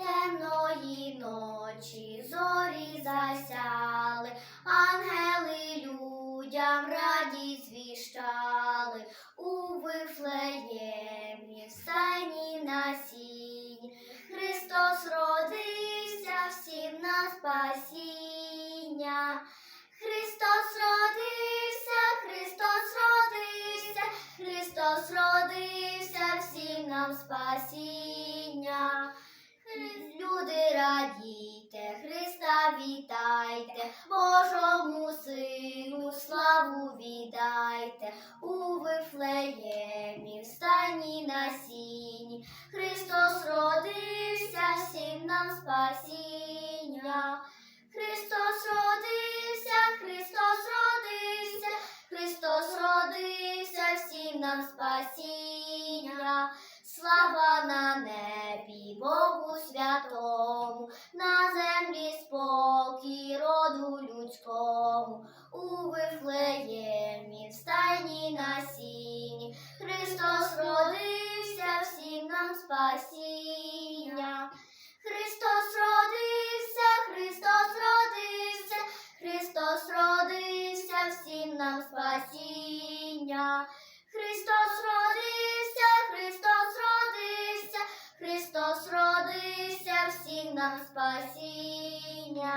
Темної ночі зорі засяли, ангели людям радість звіщали у Вифлеємі, в стайні на. Христос родився всім на спасіння. Христос родився, Христос родився, Христос родився всім нам спасіння. Люди радійте, Христа вітайте, Божому сину славу віддайте, у Вифлеємі, в стані на сіні. Христос родився всім нам спасіння. Христос родився, Христос родився, Христос родився всім нам спасіння. Слава спасіння. Христос родився, Христос родився, Христос родився всім нам спасіння. Христос родився, Христос родився, Христос родився всім нам спасіння.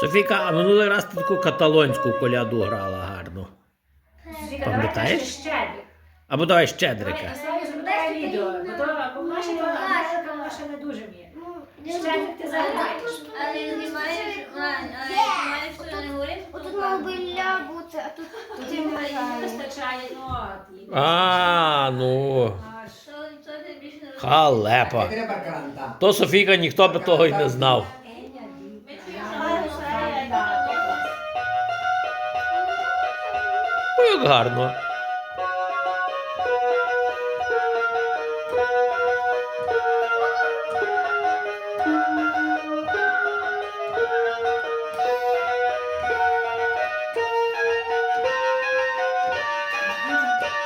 Софійка, а минулий раз ти таку каталонську коляду грала гарно. Віка, Пам'ятаєш? щедрик. Або давай щедрика. Давай, Славі зробляє відео, бо то бо то Америка наша не дуже вміє. Щедрик ти заграєш. Але не маєш, що не говорив? Отут мав би ля бути, а тут Тут не вистачає нот. А, ну. Ти Халепа. То Софійка ніхто би того й не знав. Ну, як гарно. Yeah.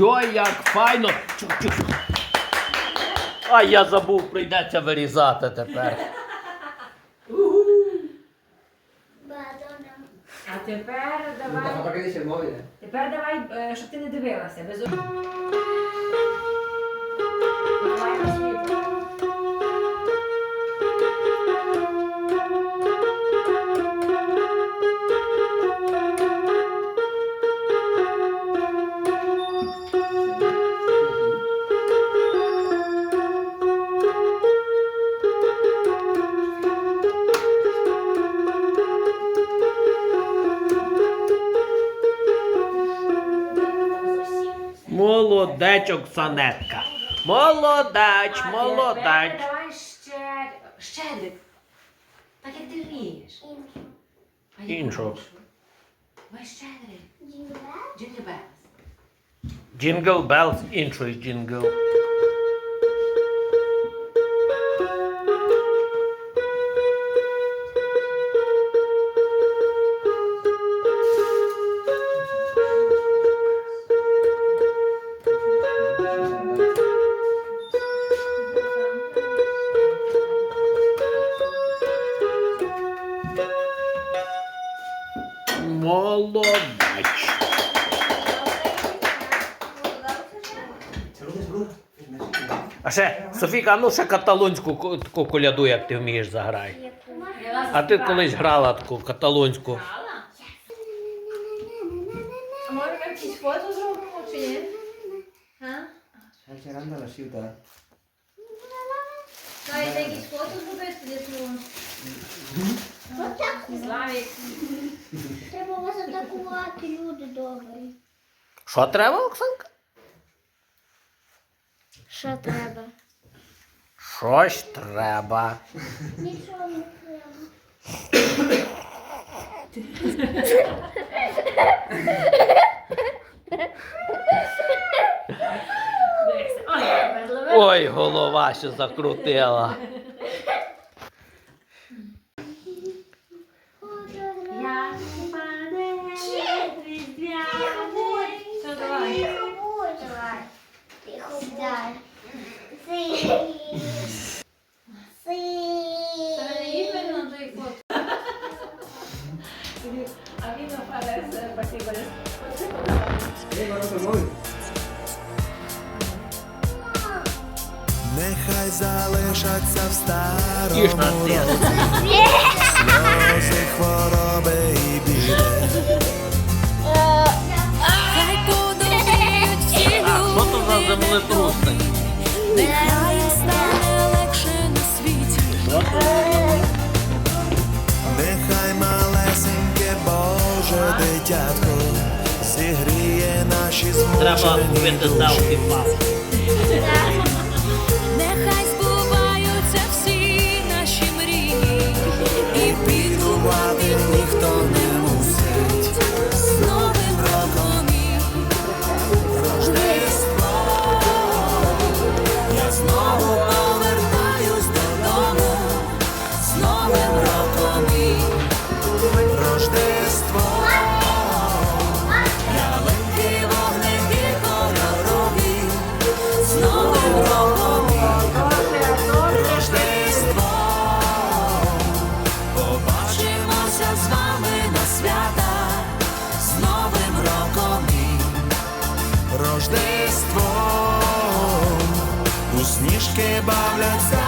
Йой, як файно! Чух-чух. А я забув, прийдеться вирізати тепер. А тепер давай. mobile? Тепер давай, е, щоб ти не дивилася. Без... Давай Молодець, Оксанетка. Молодець, А молодець. тепер Давай ще. Щедрик. Так як ти вмієш. А як Іншого. ти Ви щедрий. Джингл Белс. Jingle bells, інший джингл. А ще, Софіка, а ну ще каталонську таку коляду, як ти вмієш заграй. А ти колись грала таку каталонську. А може ми якісь фото зробимо чи ні? Якісь фото зробити? Славік. Треба вас атакувати, люди добрі. Що треба, Оксанка? Що треба? Щось треба. Нічого не треба. Ой. Голова ще закрутила. Батьків. Eh, guarda per voi. Нехай залишаться в старому році Боже дитятко зігріє наші змучені душі. пас. У сніжки бавляться